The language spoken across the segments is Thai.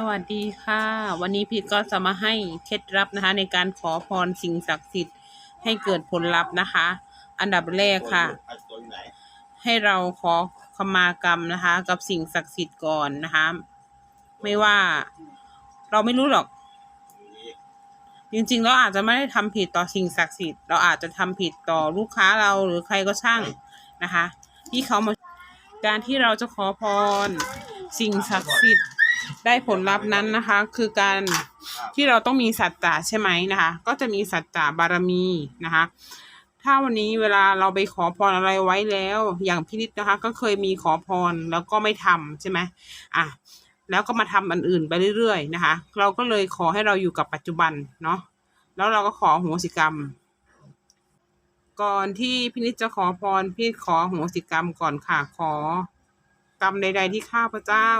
สวัสดีค่ะ วันนี้พี่ก็จะมาให้เคล็ดลับนะคะ ในการขอพรสิ่งศักดิ์สิทธิ์ให้เกิดผลลัพธ์นะคะ อันดับแรกค่ะ ให้เราขอขมากรรมนะคะ กับสิ่งศักดิ์สิทธิ์ก่อนนะคะ ไม่ว่าเราไม่รู้หรอก จริงๆเราอาจจะไม่ได้ทำผิดต่อสิ่งศักดิ์สิทธิ์เราอาจจะทำผิดต่อลูกค้าเราหรือใครก็ช่างนะคะ ที่เขามาการที่เราจะขอพรสิ่งศักดิ์สิทธิ์ ได้ผลลัพธ์นั้นนะคะ คือการที่เราต้องมีสัจจะใช่ไหมนะคะ ก็จะมีสัจจะบารมีนะคะ ถ้าวันนี้เวลาเราไปขอพรอะไรไว้แล้ว อย่างพินิจนะคะ ก็เคยมีขอพรแล้วก็ไม่ทำใช่ไหมอะแล้วก็มาทำอันอื่นไปเรื่อยๆนะคะ เราก็เลยขอให้เราอยู่กับปัจจุบันเนาะแล้วเราก็ขอโหสิกรรม ก่อนที่พินิจจะขอพรพี่ขอโหสิกรรมก่อนค่ะขอกรรมใด ๆ ที่ข้าพเจ้า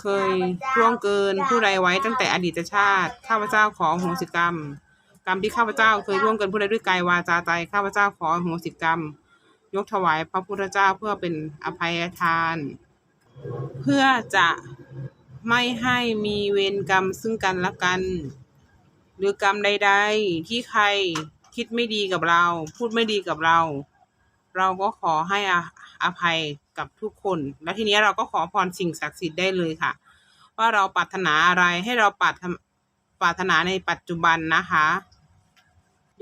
เคยล่วงเกินผู้ใดไว้ตั้งแต่อดีตชาติข้าพเจ้าขอโหสิกรรม กรรมที่ข้าพเจ้าเคยล่วงเกินผู้ใดด้วยกายวาจาใจข้าพเจ้าขอโหสิกรรม ยกถวายพระพุทธเจ้าเพื่อเป็นอภัยทาน เพื่อจะไม่ให้มีเวรกรรมซึ่งกันและกัน หรือกรรมใด ๆ ที่ใครคิดไม่ดีกับเรา พูดไม่ดีกับเรา เราก็ขอให้ออภัย กับทุกคน แล้วทีนี้เราก็ขอพรสิ่งศักดิ์สิทธิ์ได้เลยค่ะ ว่าเราปรารถนาอะไรให้เราปรารถปรารถนาในปัจจุบันนะคะ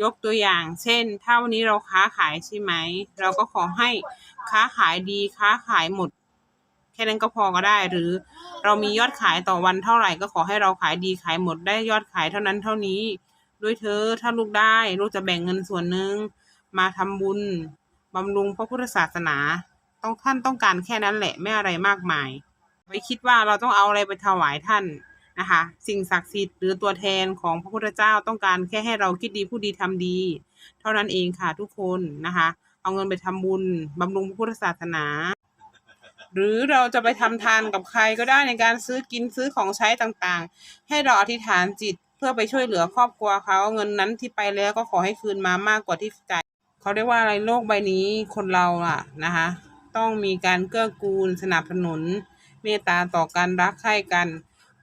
ยกตัวอย่าง เช่น ถ้าวันนี้เราค้าขายใช่ไหม เราก็ขอให้ค้าขายดีค้าขายหมด แค่นั้นก็พอก็ได้ หรือเรามียอดขายต่อวันเท่าไหร่ก็ขอให้เราขายดีขายหมดได้ยอดขายเท่านั้นเท่านี้ ด้วยเธอถ้าลูกได้ ลูกจะแบ่งเงินส่วนหนึ่งมาทำบุญบำรุงพระพุทธศาสนา ต้องท่านต้องการแค่นั้นแหละไม่อะไรมากมาย ไปคิดว่าเราต้องเอาอะไรไปถวายท่านนะคะ สิ่งศักดิ์สิทธิ์หรือตัวแทนของพระพุทธเจ้าต้องการแค่ให้เราคิดดีพูดดีทำดี เท่านั้นเองค่ะทุกคนนะคะ เอาเงินไปทำบุญบำรุงพระพุทธศาสนา หรือเราจะไปทำทานกับใครก็ได้ในการซื้อกินซื้อของใช้ต่างๆ ให้เราอธิษฐานจิตเพื่อไปช่วยเหลือครอบครัวเขาเงินนั้นที่ไปแล้วก็ขอให้คืนมามากกว่าที่จ่ายเขาเรียกว่าอะไรโลกใบนี้คนเราอะนะคะ ต้องมีการเกื้อกูลสนับสนุน เมตตาต่อกันรักใคร่กัน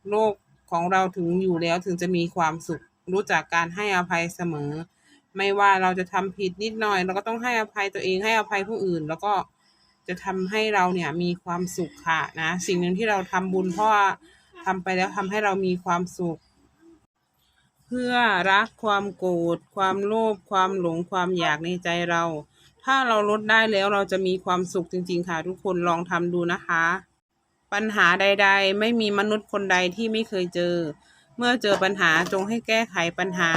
โลกของเราถึงอยู่แล้วถึงจะมีความสุข รู้จักการให้อภัยเสมอ ไม่ว่าเราจะทำผิดนิดหน่อย เราก็ต้องให้อภัยตัวเองให้อภัยผู้อื่น แล้วก็จะทำให้เราเนี่ยมีความสุขค่ะนะ สิ่งหนึ่งที่เราทำบุญเพราะว่าทำไปแล้วทำให้เรามีความสุข เพื่อรักความโกรธความโลภความหลงความอยากในใจเรา ถ้าเราลดได้แล้วเราจะมีความสุขจริง ๆ ค่ะ ทุกคนลองทำดูนะคะ ปัญหาใด ๆ ไม่มีมนุษย์คนใดที่ไม่เคยเจอ เมื่อเจอปัญหาจงให้แก้ไขปัญหา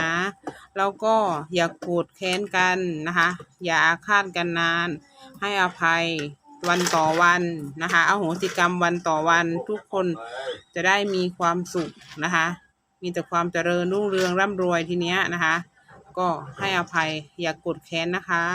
แล้วก็อย่ากโกรธแค้นกันนะคะ อย่าอาฆาตกันนาน ให้อภัยวันต่อวันนะคะเอาโหสิกรรมวันต่อวันทุกคนจะได้มีความสุขนะคะ มีแต่ความเจริญรุ่งเรืองร่ำรวยทีเนี้ยนะคะ ก็ให้อภัยอย่ากกดแค้นนะคะ